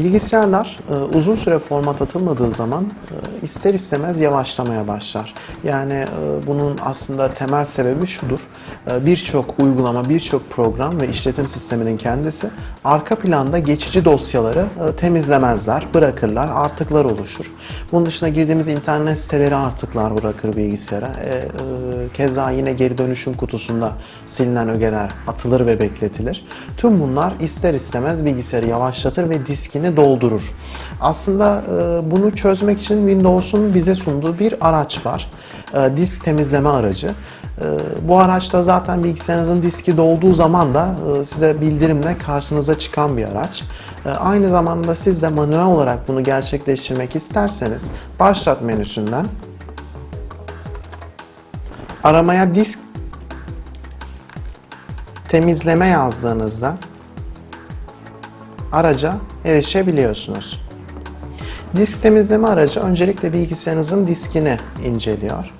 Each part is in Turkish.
Bilgisayarlar e, uzun süre format atılmadığı zaman e, ister istemez yavaşlamaya başlar. Yani e, bunun aslında temel sebebi şudur. Birçok uygulama, birçok program ve işletim sisteminin kendisi arka planda geçici dosyaları temizlemezler, bırakırlar, artıklar oluşur. Bunun dışında girdiğimiz internet siteleri artıklar bırakır bilgisayara. E, e, keza yine geri dönüşüm kutusunda silinen ögeler atılır ve bekletilir. Tüm bunlar ister istemez bilgisayarı yavaşlatır ve diskini doldurur. Aslında e, bunu çözmek için Windows'un bize sunduğu bir araç var. E, disk temizleme aracı. E, Bu araçta zaten bilgisayarınızın diski dolduğu zaman da size bildirimle karşınıza çıkan bir araç. Aynı zamanda siz de manuel olarak bunu gerçekleştirmek isterseniz başlat menüsünden aramaya disk temizleme yazdığınızda araca erişebiliyorsunuz. Disk temizleme aracı öncelikle bilgisayarınızın diskini inceliyor.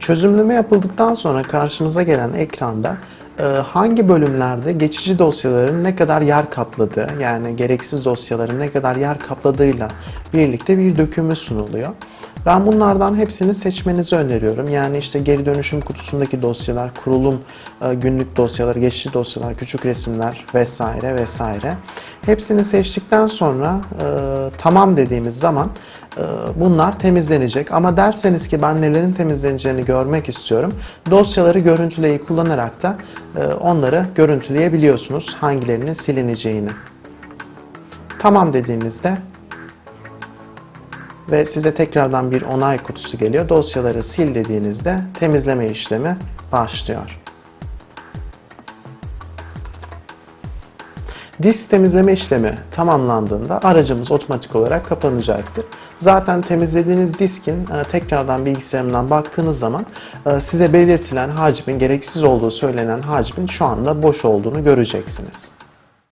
Çözümleme yapıldıktan sonra karşımıza gelen ekranda e, hangi bölümlerde geçici dosyaların ne kadar yer kapladığı yani gereksiz dosyaların ne kadar yer kapladığıyla birlikte bir dökümü sunuluyor. Ben bunlardan hepsini seçmenizi öneriyorum. Yani işte geri dönüşüm kutusundaki dosyalar, kurulum e, günlük dosyalar, geçici dosyalar, küçük resimler vesaire vesaire. Hepsini seçtikten sonra e, tamam dediğimiz zaman e, bunlar temizlenecek. Ama derseniz ki ben nelerin temizleneceğini görmek istiyorum. Dosyaları görüntüleyi kullanarak da onları görüntüleyebiliyorsunuz hangilerinin silineceğini. Tamam dediğimizde ve size tekrardan bir onay kutusu geliyor. Dosyaları sil dediğinizde temizleme işlemi başlıyor. Disk temizleme işlemi tamamlandığında aracımız otomatik olarak kapanacaktır. Zaten temizlediğiniz diskin e, tekrardan bilgisayarından baktığınız zaman e, size belirtilen hacmin, gereksiz olduğu söylenen hacmin şu anda boş olduğunu göreceksiniz.